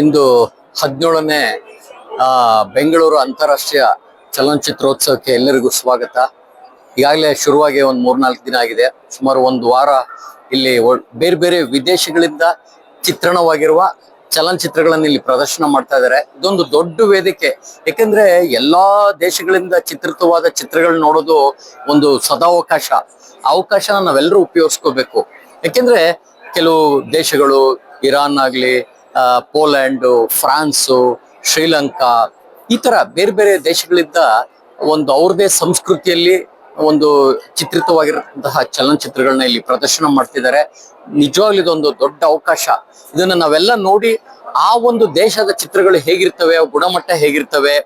ಇಂದು ಹದಿನೇಳನೇ ಬೆಂಗಳೂರು ಅಂತಾರಾಷ್ಟ್ರೀಯ ಚಲನಚಿತ್ರೋತ್ಸವಕ್ಕೆ ಎಲ್ಲರಿಗೂ ಸ್ವಾಗತ. ಈಗಾಗಲೇ ಶುರುವಾಗಿ ಒಂದು ಮೂರ್ನಾಲ್ಕು ದಿನ ಆಗಿದೆ. ಸುಮಾರು ಒಂದು ವಾರ ಇಲ್ಲಿ ಬೇರೆ ಬೇರೆ ವಿದೇಶಗಳಿಂದ ಚಿತ್ರಣವಾಗಿರುವ ಚಲನಚಿತ್ರಗಳನ್ನು ಇಲ್ಲಿ ಪ್ರದರ್ಶನ ಮಾಡ್ತಾ ಇದ್ದಾರೆ ಇದೊಂದು ದೊಡ್ಡ ವೇದಿಕೆ. ಯಾಕಂದ್ರೆ ಎಲ್ಲಾ ದೇಶಗಳಿಂದ ಚಿತ್ರಿತವಾದ ಚಿತ್ರಗಳನ್ನ ನೋಡೋದು ಒಂದು ಸದಾವಕಾಶ. ಅವಕಾಶನ ನಾವೆಲ್ಲರೂ ಉಪಯೋಗಿಸ್ಕೋಬೇಕು. ಯಾಕೆಂದ್ರೆ ಕೆಲವು ದೇಶಗಳು, ಇರಾನ್ ಆಗ್ಲಿ ಪೋಲ್ಯಾಂಡು ಫ್ರಾನ್ಸು, ಶ್ರೀಲಂಕಾ, ಈ ತರ ಬೇರೆ ಬೇರೆ ದೇಶಗಳಿಂದ ಒಂದು ಅವ್ರದೇ ಸಂಸ್ಕೃತಿಯಲ್ಲಿ ಒಂದು ಚಿತ್ರಿತವಾಗಿರತಕ್ಕಂತಹ ಚಲನಚಿತ್ರಗಳನ್ನ ಇಲ್ಲಿ ಪ್ರದರ್ಶನ ಮಾಡ್ತಿದ್ದಾರೆ. ನಿಜವಾಗ್ಲೂ ಇದೊಂದು ದೊಡ್ಡ ಅವಕಾಶ. ಇದನ್ನ ನಾವೆಲ್ಲ ನೋಡಿ ಆ ಒಂದು ದೇಶದ ಚಿತ್ರಗಳು ಹೇಗಿರ್ತವೆ ಗುಣಮಟ್ಟ ಹೇಗಿರ್ತವೆ,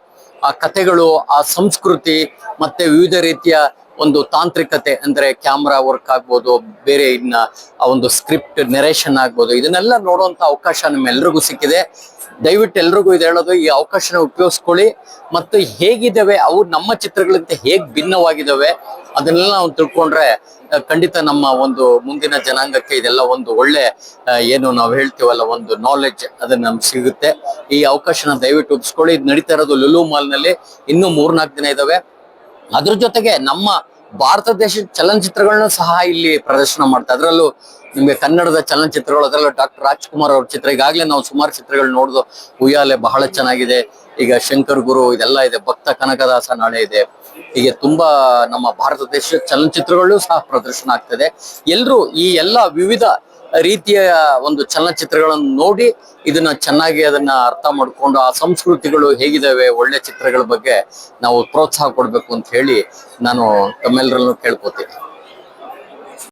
ಆ ಕಥೆಗಳು, ಆ ಸಂಸ್ಕೃತಿ, ಮತ್ತೆ ವಿವಿಧ ರೀತಿಯ ಒಂದು ತಾಂತ್ರಿಕತೆ ಅಂದ್ರೆ ಕ್ಯಾಮ್ರಾ ವರ್ಕ್ ಆಗ್ಬೋದು, ಬೇರೆ ಇನ್ನ ಆ ಒಂದು ಸ್ಕ್ರಿಪ್ಟ್ ನೆರೇಷನ್ ಆಗ್ಬೋದು, ಇದನ್ನೆಲ್ಲ ನೋಡುವಂತ ಅವಕಾಶ ನಮ್ಮೆಲ್ರಿಗೂ ಸಿಕ್ಕಿದೆ. ದಯವಿಟ್ಟು ಎಲ್ರಿಗೂ ಇದು ಹೇಳೋದು, ಈ ಅವಕಾಶನ ಉಪಯೋಗಿಸ್ಕೊಳ್ಳಿ. ಮತ್ತು ಹೇಗಿದ್ದಾವೆ, ಅವು ನಮ್ಮ ಚಿತ್ರಗಳಿಂದ ಹೇಗ್ ಭಿನ್ನವಾಗಿದ್ದಾವೆ, ಅದನ್ನೆಲ್ಲ ನಾವು ತಿಳ್ಕೊಂಡ್ರೆ ಖಂಡಿತ ನಮ್ಮ ಒಂದು ಮುಂದಿನ ಜನಾಂಗಕ್ಕೆ ಇದೆಲ್ಲ ಒಂದು ಒಳ್ಳೆ ಏನು ನಾವು ಹೇಳ್ತೀವಲ್ಲ, ಒಂದು ನಾಲೆಡ್ಜ್ ಅದನ್ನ ನಮ್ಗೆ ಸಿಗುತ್ತೆ. ಈ ಅವಕಾಶನ ದಯವಿಟ್ಟು ಉಪಯೋಗಿಸ್ಕೊಳ್ಳಿ ಇದು ನಡೀತಾ ಇರೋದು ಲುಲು ಮಾಲ್ನಲ್ಲಿ ಇನ್ನೂ ಮೂರ್ನಾಲ್ಕು ದಿನ ಇದಾವೆ ಅದ್ರ ಜೊತೆಗೆ ನಮ್ಮ ಭಾರತ ದೇಶದ ಚಲನಚಿತ್ರಗಳನ್ನ ಸಹ ಇಲ್ಲಿ ಪ್ರದರ್ಶನ ಮಾಡ್ತಾ ಅದರಲ್ಲೂ ನಿಮಗೆ ಕನ್ನಡದ ಚಲನಚಿತ್ರಗಳು, ಅದರಲ್ಲೂ ಡಾಕ್ಟರ್ ರಾಜ್ಕುಮಾರ್ ಅವ್ರ ಚಿತ್ರ ಈಗಾಗಲೇ ನಾವು ಸುಮಾರು ಚಿತ್ರಗಳು ನೋಡಿದ್ವು ಉಯ್ಯಾಲೆ ಬಹಳ ಚೆನ್ನಾಗಿದೆ. ಈಗ ಶಂಕರ್ ಗುರು ಇದೆಲ್ಲ ಇದೆ, ಭಕ್ತ ಕನಕದಾಸ ನಾಳೆ ಇದೆ. ಹೀಗೆ ತುಂಬಾ ನಮ್ಮ ಭಾರತ ದೇಶದ ಚಲನಚಿತ್ರಗಳು ಸಹ ಪ್ರದರ್ಶನ ಆಗ್ತದೆ. ಎಲ್ಲರೂ ಈ ಎಲ್ಲ ವಿವಿಧ ರೀತಿಯ ಒಂದು ಚಲನಚಿತ್ರಗಳನ್ನು ನೋಡಿ ಇದನ್ನ ಚೆನ್ನಾಗಿ ಅದನ್ನ ಅರ್ಥ ಮಾಡ್ಕೊಂಡು ಆ ಸಂಸ್ಕೃತಿಗಳು ಹೇಗಿದಾವೆ, ಒಳ್ಳೆ ಚಿತ್ರಗಳ ಬಗ್ಗೆ ನಾವು ಪ್ರೋತ್ಸಾಹ ಕೊಡ್ಬೇಕು ಅಂತ ಹೇಳಿ ನಾನು ತಮ್ಮೆಲ್ಲರಲ್ಲೂ ಕೇಳ್ಕೊತೀನಿ.